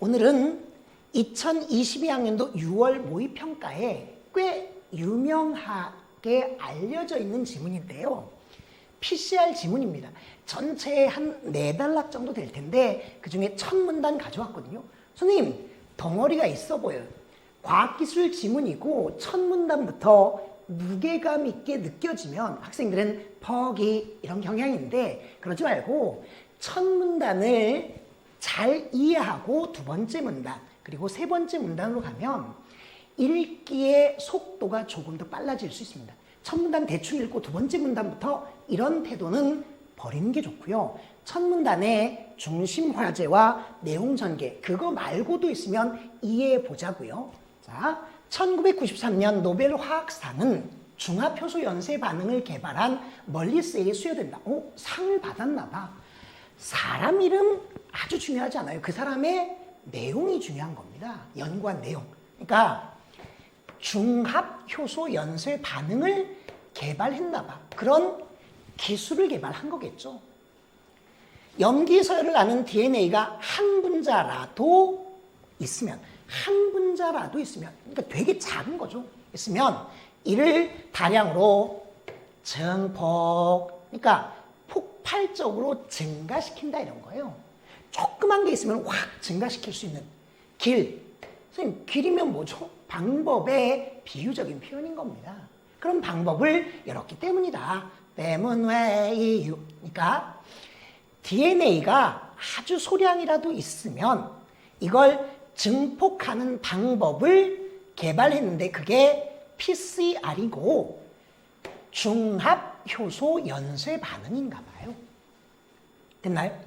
오늘은 2022학년도 6월 모의평가에 꽤 유명하게 알려져 있는 지문인데요. PCR 지문입니다. 전체에 한 네 단락 정도 될 텐데 그 중에 첫 문단 가져왔거든요. 선생님 덩어리가 있어 보여요. 과학기술 지문이고 첫 문단부터 무게감 있게 느껴지면 학생들은 퍽이 이런 경향인데 그러지 말고 첫 문단을 잘 이해하고 두 번째 문단 그리고 세 번째 문단으로 가면 읽기의 속도가 조금 더 빨라질 수 있습니다. 첫 문단 대충 읽고 두 번째 문단부터 이런 태도는 버리는 게 좋고요. 첫 문단에 중심 화제와 내용 전개 그거 말고도 있으면 이해해 보자고요. 자, 1993년 노벨 화학상은 중합효소 연쇄 반응을 개발한 멀리스에게 수여된다. 오, 상을 받았나 봐. 사람 이름 아주 중요하지 않아요. 그 사람의 내용이 중요한 겁니다. 연구한 내용. 그러니까 중합 효소 연쇄 반응을 개발했나 봐. 그런 기술을 개발한 거겠죠. 염기 서열을 아는 DNA가 한 분자라도 있으면 한 분자라도 있으면 그러니까 되게 작은 거죠. 있으면 이를 다량으로 증폭 그러니까 폭발적으로 증가시킨다 이런 거예요. 조그만 게 있으면 확 증가시킬 수 있는 길. 선생님, 길이면 뭐죠? 방법의 비유적인 표현인 겁니다. 그런 방법을 열었기 때문이다. 때문 왜 이유. 그러니까 DNA가 아주 소량이라도 있으면 이걸 증폭하는 방법을 개발했는데 그게 PCR이고 중합 효소 연쇄 반응인가 봐요. 됐나요?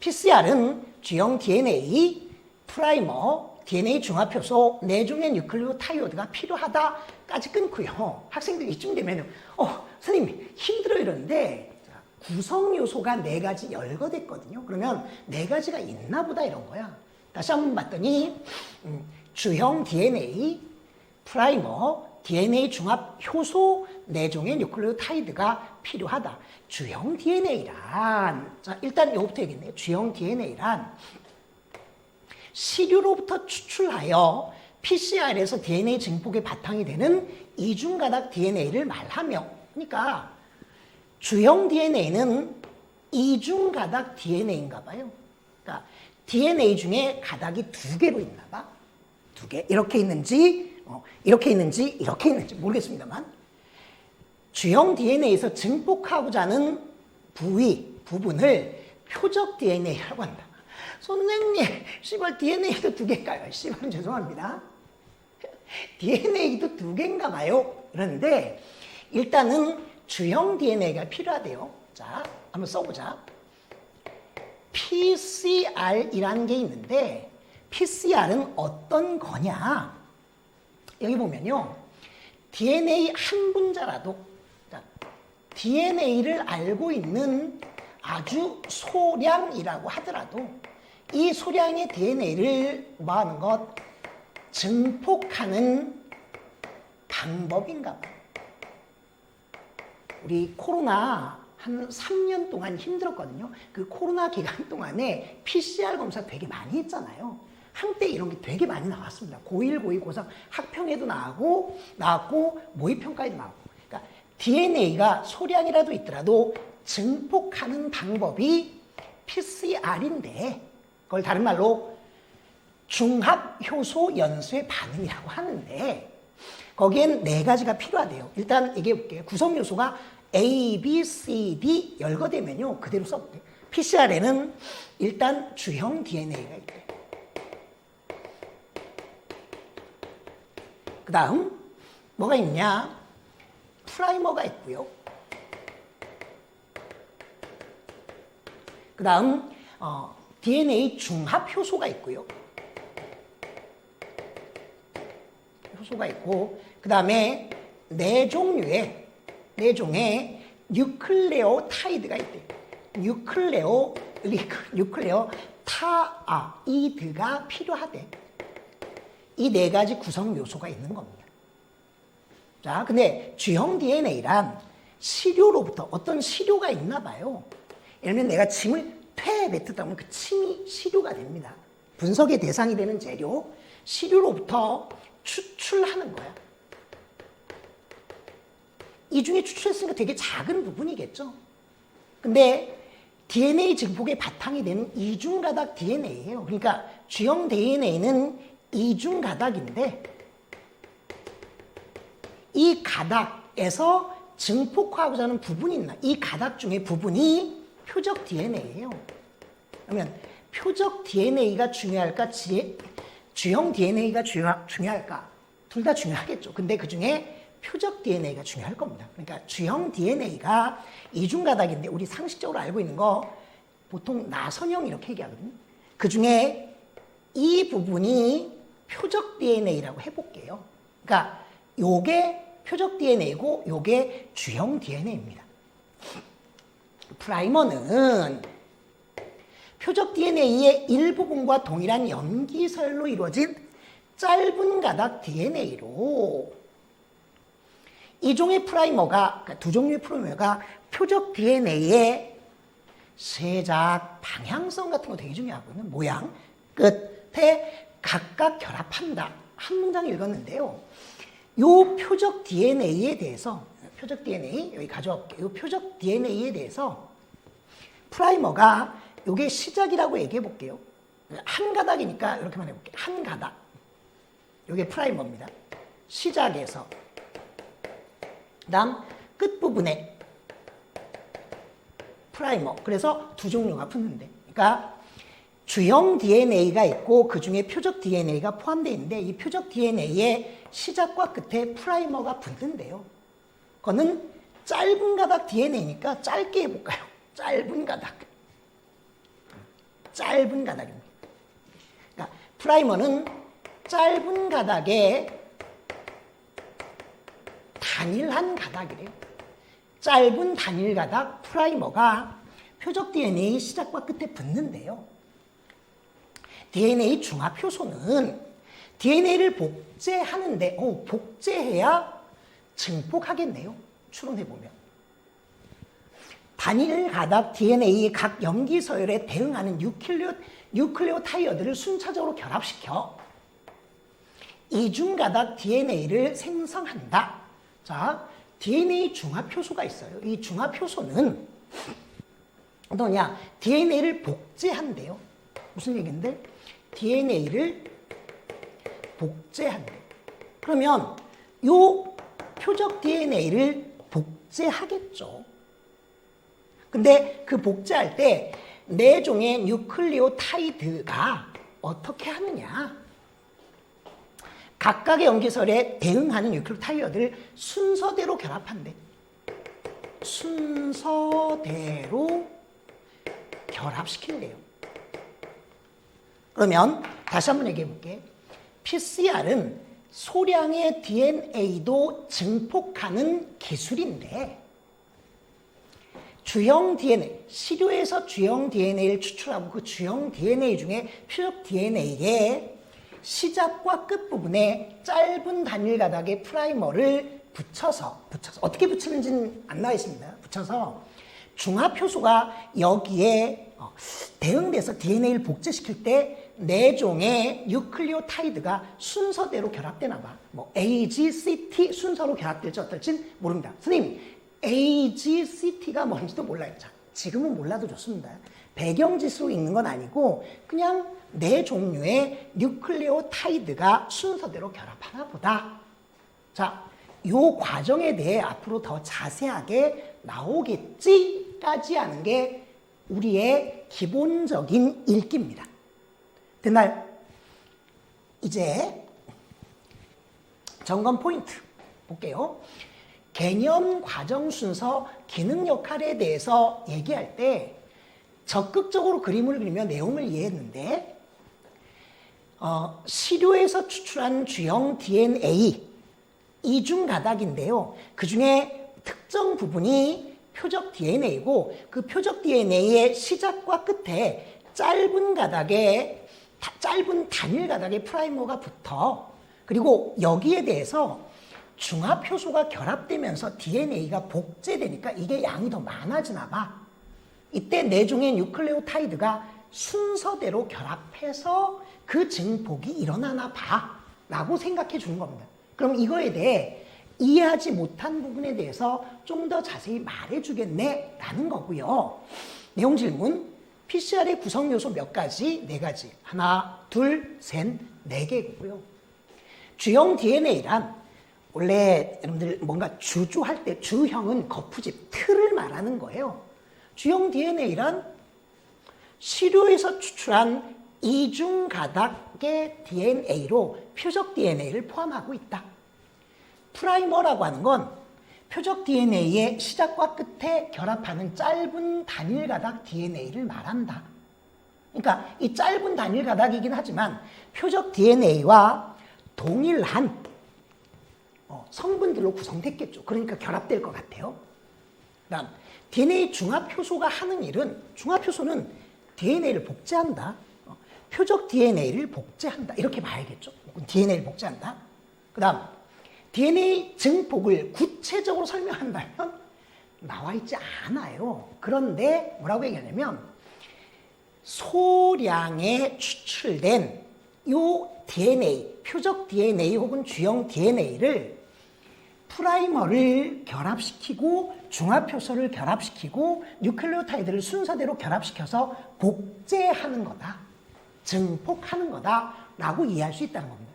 PCR은 G형 DNA, 프라이머, DNA 중합효소, 내종의 뉴클리오타이오드가 필요하다까지 끊고요. 학생들이 이쯤 되면 어 선생님 힘들어 이러는데 자, 구성 요소가 네 가지 열거됐거든요. 그러면 네 가지가 있나 보다 이런 거야. 다시 한번 봤더니 음, 주형 DNA, 프라이머, DNA 중합 효소 내종의 뉴클리오타이드가 필요하다. 주형 DNA란 자 일단 요부터 얘기했네요. 주형 DNA란 시류로부터 추출하여 PCR에서 DNA 증폭의 바탕이 되는 이중가닥 DNA를 말하며 그러니까 주형 DNA는 이중가닥 DNA인가 봐요. 그러니까 DNA 중에 가닥이 두 개로 있나 봐. 두 개. 이렇게 있는지 어, 이렇게 있는지 이렇게 있는지 모르겠습니다만 주형 DNA에서 증폭하고자 하는 부위, 부분을 표적 DNA라고 한다. 선생님, 씨발 DNA도 두 개인가요? 씨발 죄송합니다. DNA도 두 개인가 봐요. 그런데 일단은 주형 DNA가 필요하대요. 자, 한번 써보자. PCR이라는 게 있는데 PCR은 어떤 거냐? 여기 보면요. DNA 한 분자라도 DNA를 알고 있는 아주 소량이라고 하더라도 이 소량의 DNA를 뭐 하는 것? 증폭하는 방법인가 봐. 우리 코로나 한 3년 동안 힘들었거든요. 그 코로나 기간 동안에 PCR 검사 되게 많이 했잖아요. 한때 이런 게 되게 많이 나왔습니다. 고1, 고2, 고3 학평에도 나오고, 나왔고, 모의평가에도 나오고. DNA가 소량이라도 있더라도 증폭하는 방법이 PCR인데, 그걸 다른 말로 중합 효소 연쇄 반응이라고 하는데, 거기엔 네 가지가 필요하대요. 일단 얘기해 볼게요. 구성 요소가 A, B, C, D 열거되면요. 그대로 써볼게요. PCR에는 일단 주형 DNA가 있대요. 그 다음 뭐가 있냐? 프라이머가 있고요. 그 다음 어, DNA 중합 효소가 있고요. 효소가 있고 그 다음에 네 종류의 네 종의 뉴클레오타이드가 있대요. 뉴클레오 뉴클레오 타이드가 필요하대. 이 네 가지 구성 요소가 있는 겁니다. 자, 근데 주형 DNA란 시료로부터 어떤 시료가 있나 봐요. 예를 들면 내가 침을 퇴 뱉었다 보면 그 침이 시료가 됩니다. 분석의 대상이 되는 재료, 시료로부터 추출하는 거야. 이 중에 추출했으니까 되게 작은 부분이겠죠. 근데 DNA 증폭의 바탕이 되는 이중 가닥 DNA예요. 그러니까 G형 DNA는 이중 가닥인데 이 가닥에서 증폭하고자 하는 부분이 있나? 이 가닥 중에 부분이 표적 DNA예요. 그러면 표적 DNA가 중요할까? 지, G형 DNA가 중요, 중요할까? 둘 다 중요하겠죠. 근데 그 중에 표적 DNA가 중요할 겁니다. 그러니까 G형 DNA가 이중 가닥인데 우리 상식적으로 알고 있는 거 보통 나선형 이렇게 얘기하거든요. 그 중에 이 부분이 표적 DNA라고 해볼게요. 그러니까 요게 표적 DNA고 요게 G형 DNA입니다. 프라이머는 표적 DNA의 일부분과 동일한 염기설로 이루어진 짧은 가닥 DNA로 이 종의 프라이머가 그러니까 두 종류의 프라이머가 표적 DNA의 세작 방향성 같은 거 되게 중요하거든요. 모양 끝에 각각 결합한다. 한 문장 읽었는데요. 요 표적 DNA에 대해서 표적 DNA 여기 가져올게요. 요 표적 DNA에 대해서 프라이머가 요게 시작이라고 얘기해 볼게요. 한 가닥이니까 이렇게만 해볼게요. 한 가닥. 요게 프라이머입니다. 시작에서 다음 끝부분에 프라이머. 그래서 두 종류가 붙는데. 그러니까 주형 DNA가 있고 그 중에 표적 DNA가 포함되어 있는데 이 표적 DNA의 시작과 끝에 프라이머가 붙는데요. 그거는 짧은 가닥 DNA니까 짧게 해볼까요? 짧은 가닥. 짧은 가닥입니다. 그러니까 프라이머는 짧은 가닥에 단일한 가닥이래요. 짧은 단일 가닥 프라이머가 표적 DNA 시작과 끝에 붙는데요. DNA 중합 효소는 DNA를 복제하는데, 어, 복제해야 증폭하겠네요. 추론해보면. 단일 가닥 DNA 각 염기 서열에 대응하는 뉴클리오, 뉴클리오 타이어들을 순차적으로 결합시켜 이중 가닥 DNA를 생성한다. 자, DNA 중합 효소가 있어요. 이 중합 효소는 뭐냐? DNA를 복제한대요. 무슨 얘기인데? DNA를 복제한대. 그러면 요 표적 DNA를 복제하겠죠. 근데 그 복제할 때 네 종의 뉴클리오타이드가 어떻게 하느냐? 각각의 염기설에 대응하는 뉴클리오타이드를 순서대로 결합한대. 순서대로 결합시킨대요. 그러면 다시 한번 얘기해 볼게. PCR은 소량의 DNA도 증폭하는 기술인데 주형 DNA, 시료에서 주형 DNA를 추출하고 그 주형 DNA 중에 표적 DNA의 시작과 끝부분에 짧은 단일 가닥의 프라이머를 붙여서 붙여서 어떻게 붙이는지는 안 나와 있습니다. 붙여서 중합 효소가 여기에 어, 대응돼서 DNA를 복제시킬 때 네 종의 뉴클리오타이드가 순서대로 결합되나 봐. 뭐 A, G, C, T 순서로 결합될지 어떨지 모릅니다. 선생님, A, G, C, T가 뭔지도 몰라요. 자, 지금은 몰라도 좋습니다. 배경지수로 읽는 건 아니고 그냥 네 종류의 뉴클리오타이드가 순서대로 결합하나 보다. 자, 요 과정에 대해 앞으로 더 자세하게 나오겠지 까지 하는 게 우리의 기본적인 읽기입니다. 그날 이제 점검 포인트 볼게요. 개념, 과정 순서, 기능 역할에 대해서 얘기할 때 적극적으로 그림을 그리며 내용을 이해했는데 어, 시료에서 추출한 주형 DNA 이중 가닥인데요. 그 중에 특정 부분이 표적 DNA고 그 표적 DNA의 시작과 끝에 짧은 가닥에 짧은 단일 가닥에 프라이머가 붙어 그리고 여기에 대해서 중합 효소가 결합되면서 DNA가 복제되니까 이게 양이 더 많아지나 봐. 이때 네 종의 뉴클레오타이드가 순서대로 결합해서 그 증폭이 일어나나 봐. 라고 생각해 주는 겁니다. 그럼 이거에 대해 이해하지 못한 부분에 대해서 좀 더 자세히 말해 주겠네. 라는 거고요. 내용 질문. PCR의 구성 요소 몇 가지? 네 가지. 하나, 둘, 셋, 네 개고요. 주형 DNA란 원래 여러분들 뭔가 주주할 때 주형은 거푸집 틀을 말하는 거예요. 주형 DNA란 시료에서 추출한 이중 가닥의 DNA로 표적 DNA를 포함하고 있다. 프라이머라고 하는 건 표적 DNA의 시작과 끝에 결합하는 짧은 단일 가닥 DNA를 말한다. 그러니까 이 짧은 단일 가닥이긴 하지만 표적 DNA와 동일한 어, 성분들로 구성됐겠죠. 그러니까 결합될 것 같아요. 그다음 DNA 중합 효소가 하는 일은 중합 효소는 DNA를 복제한다. 어, 표적 DNA를 복제한다. 이렇게 봐야겠죠. DNA를 복제한다. 그다음 DNA 증폭을 구체적으로 설명한다면 나와 있지 않아요. 그런데 뭐라고 얘기하냐면 소량의 추출된 요 DNA, 표적 DNA 혹은 주형 DNA를 프라이머를 결합시키고 중합효소를 결합시키고 뉴클레오타이드를 순서대로 결합시켜서 복제하는 거다. 증폭하는 거다. 라고 이해할 수 있다는 겁니다.